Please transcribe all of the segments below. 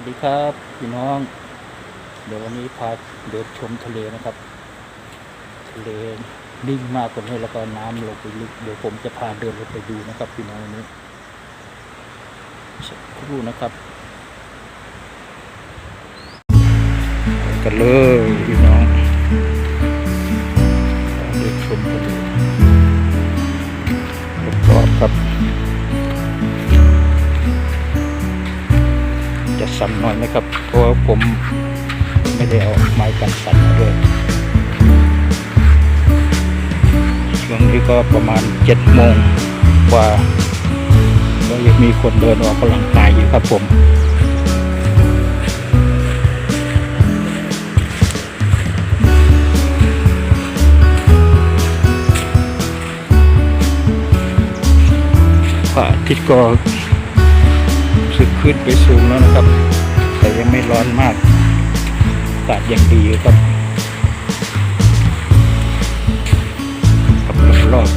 สวัสดีครับพี่น้อง เดี๋ยววันนี้พาเดินชมทะเลนะครับ ทะเลนิ่งมากกว่านี้แล้วก็น้ำลงไปลึกเดี๋ยวผมจะพาเดินลงไปดูนะครับ พี่น้องวันนี้สักครู่นะครับกันเลยพี่น้องเดินชมทะเลรอบๆครับ จะสั่นหน่อยนะครับ เพราะว่าผมไม่ได้เอาไม้กันสั่นมาด้วยช่วงนี้ก็ประมาณเจ็ดโมงกว่าก็ยังมีคนเดินออกกำลังกายอยู่ครับผมพระอาทิตย์ก็ ขึ้นไปสูงแล้วนะครับ แต่ยังไม่ร้อนมากอากาศยังดีอยู่ครับกับรอบๆ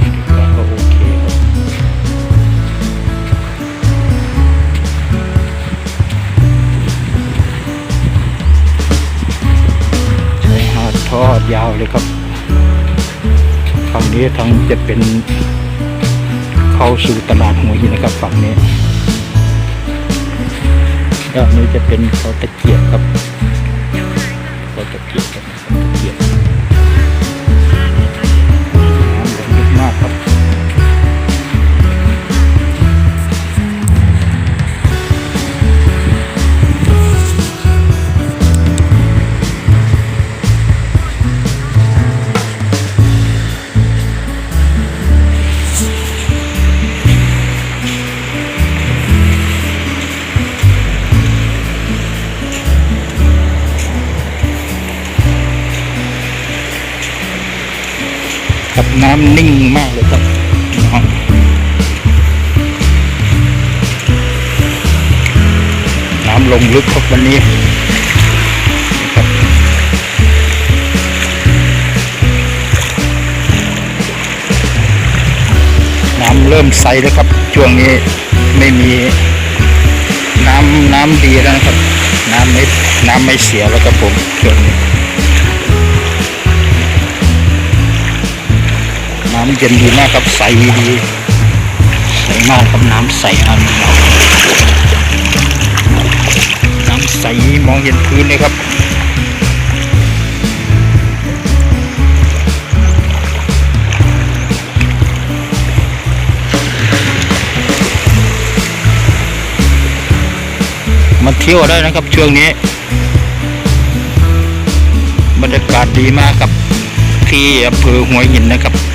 อากาก็โอเคครับชายหาดทอดยาวเลยครับ ฝั่งนี้ทางจะเป็น เข้าสู่ตลาดหัวหินนะครับฝั่งนี้ด้านนี้จะเป็นเขาตะเกียบครับเขาตะเกียบ น้ำนิ่งมากเลยครับน้องน้ำลงลึกครับวันนี้น้ำเริ่มใสแล้วครับ ช่วงนี้ไม่มีน้ำน้ำดีแล้วนะครับ น้ำไม่น้ำไม่เสียแล้วครับผมช่วงนี้ น้ำเย็นดีมากครับใสดีใสมากครับน้ำใสมาน้ำใสมองเห็นพื้นเลยครับมาเที่ยวได้นะครับช่วงนี้ บรรยากาศดีมากครับที่อำเภอหัวหินนะครับ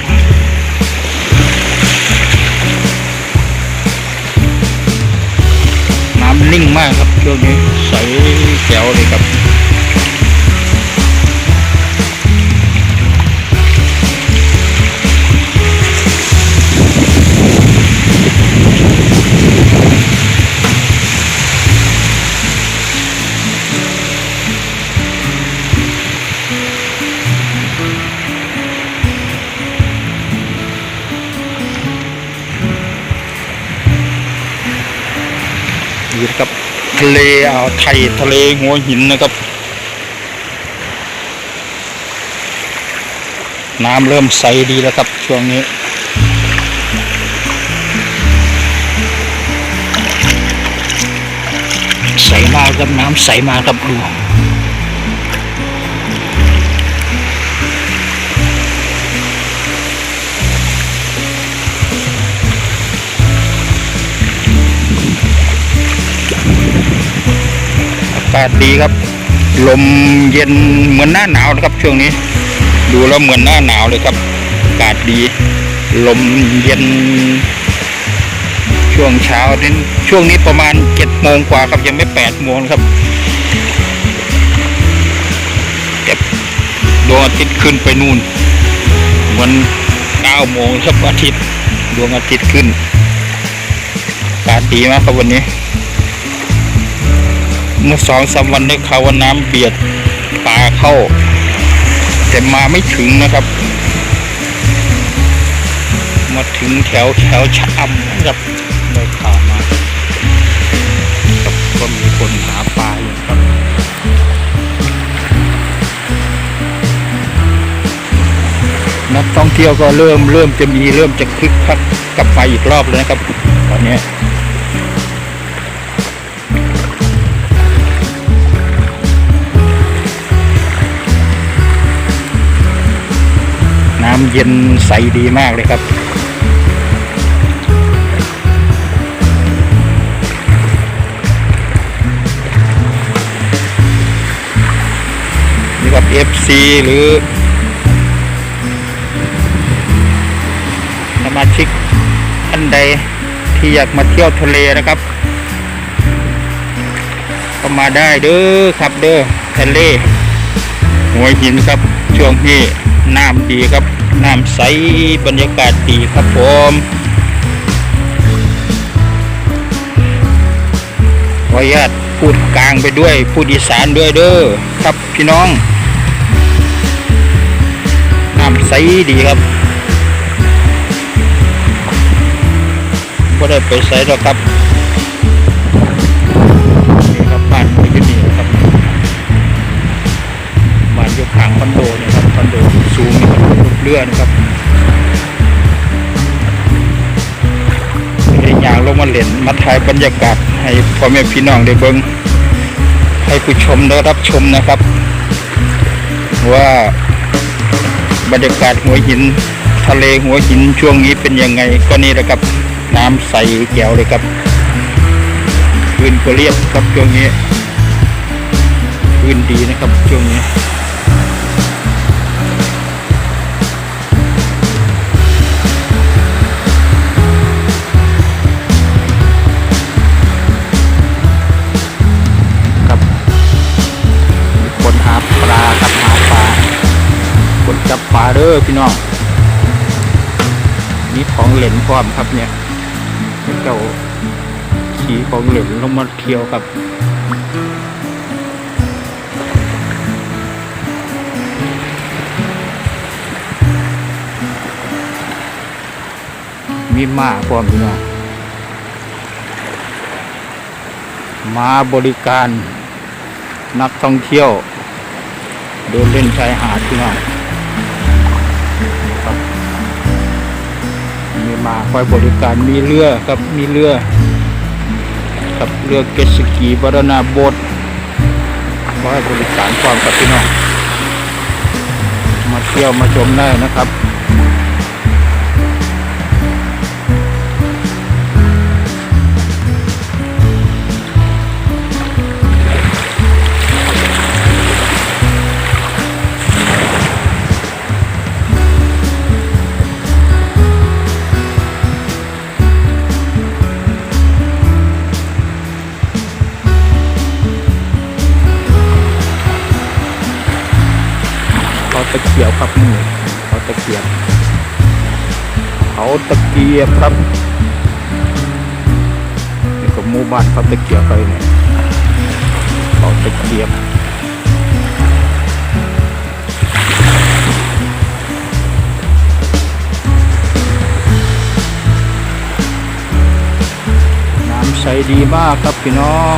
นิ่งมากครับช่วงนี้ใสแจ๋วเลยครับ นี่นะครับทะเลอ่าวไทยทะเลหัวหินนะครับ น้ำเริ่มใสดีแล้วครับช่วงนี้ใสมากครับน้ำใสมากครับดูากาศดีครับ ลมเย็นเหมือนหน้าหนาวนะครับ ช่วงนี้ ดูแล้วเหมือนหน้าหนาวเลยครับอากาศดี ลมเย็น ช่วงเช้านี้ช่วงนี้ประมาณเจ็ดโมงกว่าครับยังไม่แปดโมงครับเก็บดวงอาทิตย์ขึ้นไปนู่นวันเก้าโมงครับอาทิตย์ดวงอาทิตย์ขึ้นอากาศดีมากครับวันนี้ เมื่อสองสามวันได้ข่าวว่าน้ำเบียดปลาเข้า แต่มาไม่ถึงนะครับ มาถึงแถวแถวชะอำนะครับได้ข่าวมากับก็มีคนหาปลาอยู่ครับนักท่องเที่ยวก็เริ่มเริ่มจะมีเริ่มจะคึกคักกลับมาอีกรอบเลยนะครับ ตอนนี้ำเย็นใสดีมากเลยครับ นี่กับ FC หรือสมาชิกท่านใดที่อยากมาเที่ยวทะเลนะครับ ก็มาได้เด้อครับเด้อทะเลหัวหินครับช่วงนี้น้ำดีครับ น้ำใสบรรยากาศดีครับผมขออนุญาตพูดกลางไปด้วย พูดอีสานด้วยเด้อครับพี่น้อง น้ำใสดีครับก็ได้ไปใส่หรอกครับนี่ครับบ้านอยู่นี่นะครับบ้านอยู่ข้างคอนโดเนี่ยครับคอนโดสูงนี่ครับ เรือนะครับไอ้อย่างลงมาเล่นมาถ่ายบรรยากาศให้พ่อแม่พี่น้องได้เบิ่งให้ผู้ชมได้รับชมนะครับ ว่าบรรยากาศหัวหิน ทะเลหัวหินช่วงนี้เป็นยังไงก็นี่แหละครับ น้ำใสแก้วเลยครับพื้นก็เรียบครับช่วงนี้พื้นดีนะครับช่วงนี้ อพี่น้องมีของเหลนพร้อมครับเนี่ยเจ้าขี่ของเหลนลงมาเที่ยวครับมีม้าพร้อมพี่น้องมาบริการ นักท่องเที่ยว เดินเล่นชายหาดพี่น้อง มาคอยบริการมีเรือครับมีเรือกับเรือเกสกีบารณาบดคอยบริการความกับพี่น้องมาเที่ยวมาชมได้นะครับ ตะเกียบครับมือเขาตะเกียบเขาตะเกียบครับนี่ก็หมู่บ้านเขาตะเกียบไปเนี่ยเขาตะเกียบน้ำใสดีมากครับพี่น้อง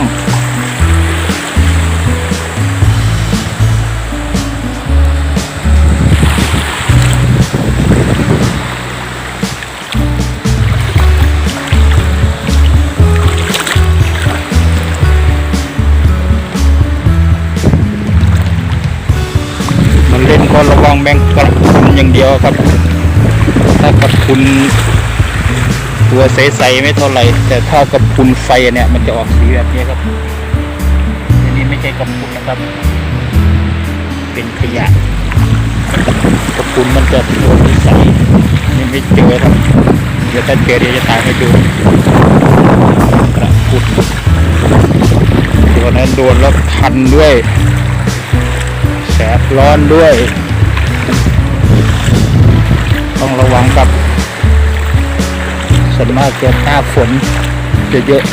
เล่นก็ระวังแมงกระพุนอย่างเดียวครับ ถ้ากระพุนตัวใสๆไม่เท่าไหร่ แต่ถ้ากระพุนไฟเนี่ย มันจะออกสีแบบนี้ครับอันนี้ไม่ใช่กระพุนนะครับ เป็นขยะกระพุนมันจะตัวใสนี่ไม่เจอครับเดี๋ยวถ้าเจอเดี๋ยวจะตายให้ดูกระพุนตัวนั้นโดนแล้วคันด้วย แสบร้อนด้วย ต้องระวังกับส่วนมากจะหน้าฝนเยอะ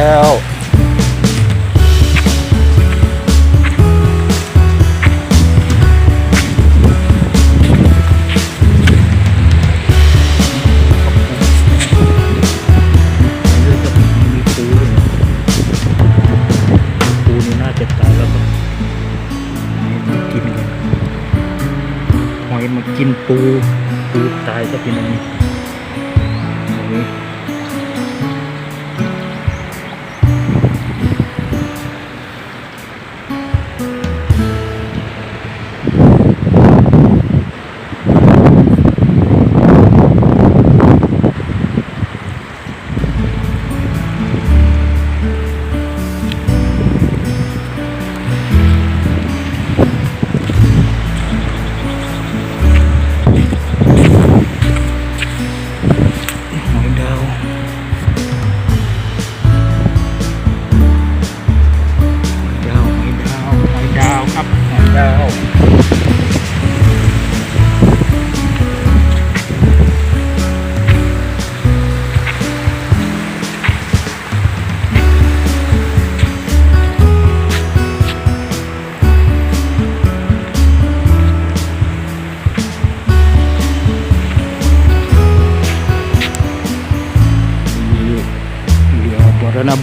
แล้วมีปูด้วนี่น่าจะตายแล้วครับนี่มันกินกันหอยมากินปู ปูตายก็เป็นอย่าง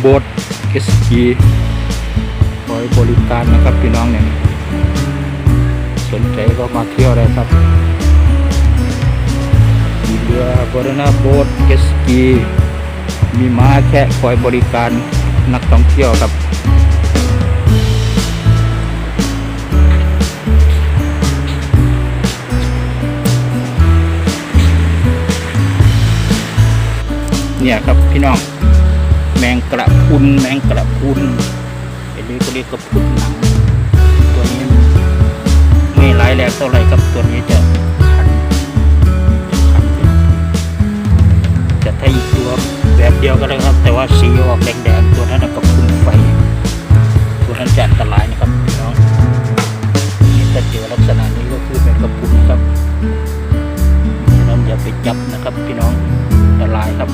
บรณบดเอสจีคอยบริการนะครับพี่น้องเนี่ยสนใจก็มาเที่ยวได้ครับมีเรือบรณบดเอสจีมีม้าแค่คอยบริการนักท่องเที่ยวครับเนี่ยครับพี่น้อง แมงกระพุนแมงกระพุนไอ้นี้ก็เรียกกระพุนหนังตัวนี้ไม่ร้ายแรงเท่าไหร่ครับตัวนี้จะคันคันจะถ้าอีกตัวแบบเดียวก็ได้ครับ แต่ว่าสีออกแดงๆตัวนั้นกระพุนไฟ ตัวนั้นจะอันตรายนะครับพี่น้องนี่ถ้าเจอลักษณะนี้ก็คือเป็นกระพุนครับฉะนั้นอย่าไปจับนะครับพี่น้องอันตรายครับ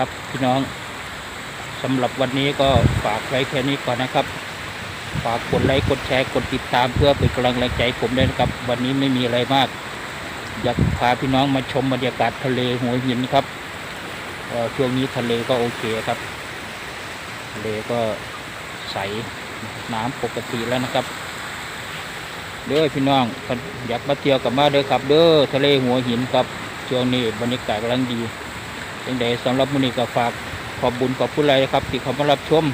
ครับ พี่น้องสำหรับวันนี้ก็ฝากไว้แค่นี้ก่อนนะครับ ฝากกดไลค์กดแชร์กดติดตามเพื่อเป็นกำลังแรงใจผมด้วยนะครับ วันนี้ไม่มีอะไรมาก อยากพาพี่น้องมาชมบรรยากาศทะเลหัวหินครับช่วงนี้ทะเลก็โอเคครับ ทะเลก็ใสน้ำปกติแล้วนะครับ เด้อพี่น้องอยากมาเที่ยวกับมาเด้อครับ เด้อทะเลหัวหินครับช่วงนี้บรรยากาศกำลังดี ยังไงสำหรับมื้อนี้ก็ฝากขอบบุญขอบคุณอะไรครับ ที่เขามารับชม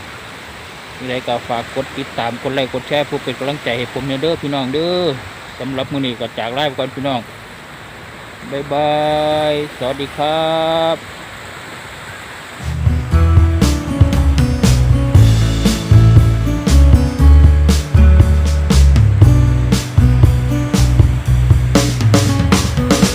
มีอะไรก็ฝากกดติดตามกดไลค์กดแชร์เพื่อเป็นกำลังใจให้ผมเนี่ยเด้อพี่น้องเด้อสำหรับมื้อนี้ก็จากไลฟ์ก่อนพี่น้องบายบาย สวัสดีครับ